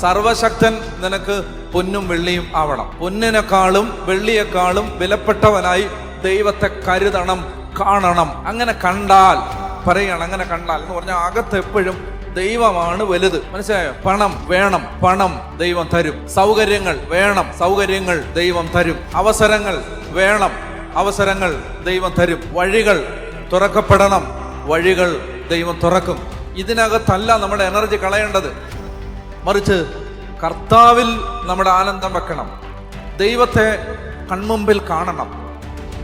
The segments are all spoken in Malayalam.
സർവശക്തൻ നിനക്ക് പൊന്നും വെള്ളിയും ആവണം. പൊന്നിനെക്കാളും വെള്ളിയെക്കാളും വിലപ്പെട്ടവനായി ദൈവത്തെ കരുതണം കാണണം. അങ്ങനെ കണ്ടാൽ പറയണം അങ്ങനെ കണ്ടാൽ എന്ന് പറഞ്ഞാൽ അകത്ത് എപ്പോഴും ദൈവമാണ് വലുത്. മനസ്സിലായോ? പണം വേണം പണം ദൈവം തരും. സൗകര്യങ്ങൾ വേണം സൗകര്യങ്ങൾ ദൈവം തരും. അവസരങ്ങൾ വേണം അവസരങ്ങൾ ദൈവം തരും. വഴികൾ തുറക്കപ്പെടണം വഴികൾ ദൈവം തുറക്കും. ഇതിനകത്തല്ല നമ്മുടെ എനർജി കളയേണ്ടത്. മറിച്ച് കർത്താവിൽ നമ്മുടെ ആനന്ദം വെക്കണം. ദൈവത്തെ കൺമുമ്പിൽ കാണണം.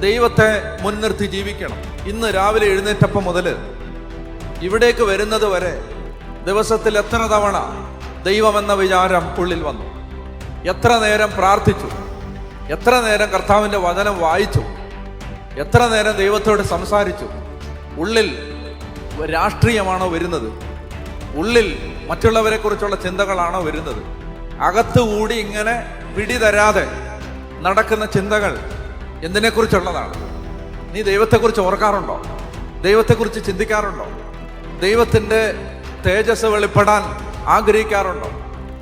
ദൈവത്തെ മുൻനിർത്തി ജീവിക്കണം. ഇന്ന് രാവിലെ എഴുന്നേറ്റപ്പം മുതൽ ഇവിടേക്ക് വരുന്നത് വരെ ദിവസത്തിൽ എത്ര തവണ ദൈവമെന്ന വിചാരം ഉള്ളിൽ വന്നു. എത്ര നേരം പ്രാർത്ഥിച്ചു. എത്ര നേരം കർത്താവിന്റെ വചനം വായിച്ചു. എത്ര നേരം ദൈവത്തോട് സംസാരിച്ചു. ഉള്ളിൽ രാഷ്ട്രീയമാണോ വരുന്നത്? ഉള്ളിൽ മറ്റുള്ളവരെ കുറിച്ചുള്ള ചിന്തകളാണോ വരുന്നത്? അകത്തുകൂടി ഇങ്ങനെ പിടിതരാതെ നടക്കുന്ന ചിന്തകൾ എന്തിനെക്കുറിച്ചുള്ളതാണ്? നീ ദൈവത്തെക്കുറിച്ച് ഓർക്കാറുണ്ടോ? ദൈവത്തെക്കുറിച്ച് ചിന്തിക്കാറുണ്ടോ? ദൈവത്തിന്റെ തേജസ് വെളിപ്പെടാൻ ആഗ്രഹിക്കാറുണ്ടോ?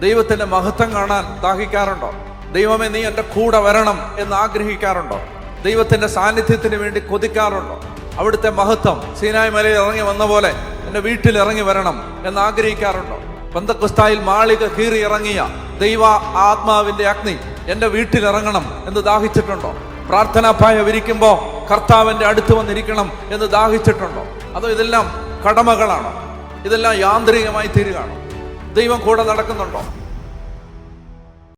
ദൈവത്തിന്റെ മഹത്വം കാണാൻ ദാഹിക്കാറുണ്ടോ? ദൈവമേ നീ എന്റെ കൂടെ വരണം എന്ന് ആഗ്രഹിക്കാറുണ്ടോ? ദൈവത്തിന്റെ സാന്നിധ്യത്തിന് വേണ്ടി കൊതിക്കാറുണ്ടോ? അവിടുത്തെ മഹത്വം സീനായ് മലയിൽ ഇറങ്ങി വന്ന പോലെ എന്റെ വീട്ടിൽ ഇറങ്ങി വരണം എന്ന് ആഗ്രഹിക്കാറുണ്ടോ? പന്തക്കുസ്തായിൽ മാളിക കീറി ഇറങ്ങിയ ദൈവ ആത്മാവിന്റെ അഗ്നി എന്റെ വീട്ടിൽ ഇറങ്ങണം എന്ന് ദാഹിച്ചിട്ടുണ്ടോ? പ്രാർത്ഥനാപായ വിരിക്കുമ്പോ കർത്താവിന്റെ അടുത്ത് വന്നിരിക്കണം എന്ന് ദാഹിച്ചിട്ടുണ്ടോ? അതോ ഇതെല്ലാം കടമകളാണോ? ഇതെല്ലാം യാന്ത്രികമായി തീരുകയാണോ? ദൈവം കൂടെ നടക്കുന്നുണ്ടോ?